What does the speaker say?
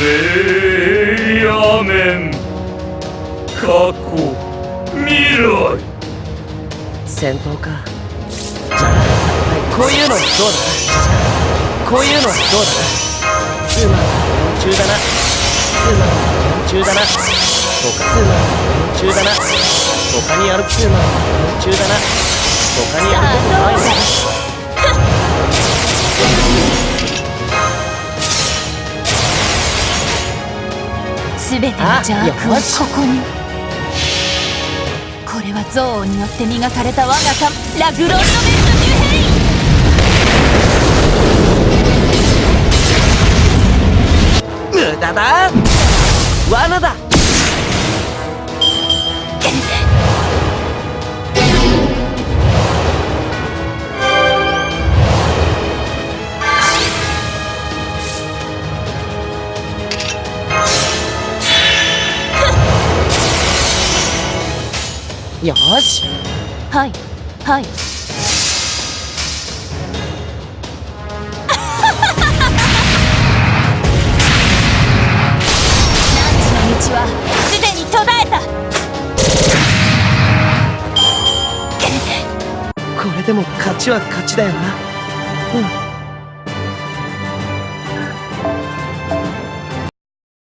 めやめん過去未来。戦闘か。じゃあこういうのどうだ？こういうのどうだ？ツーマン4中だな。ツーマン4中だな。他ツーマン4中だな。他にあるツーマン4中だな。他にあることないんだ全ての邪悪はここに。これは憎悪によって磨かれた我が神ラグロンドベルト・デュヘイン。無駄だ。罠だよし。はい。はい。何時の道はすでに途絶えた。これでも勝ちは勝ちだよな。うん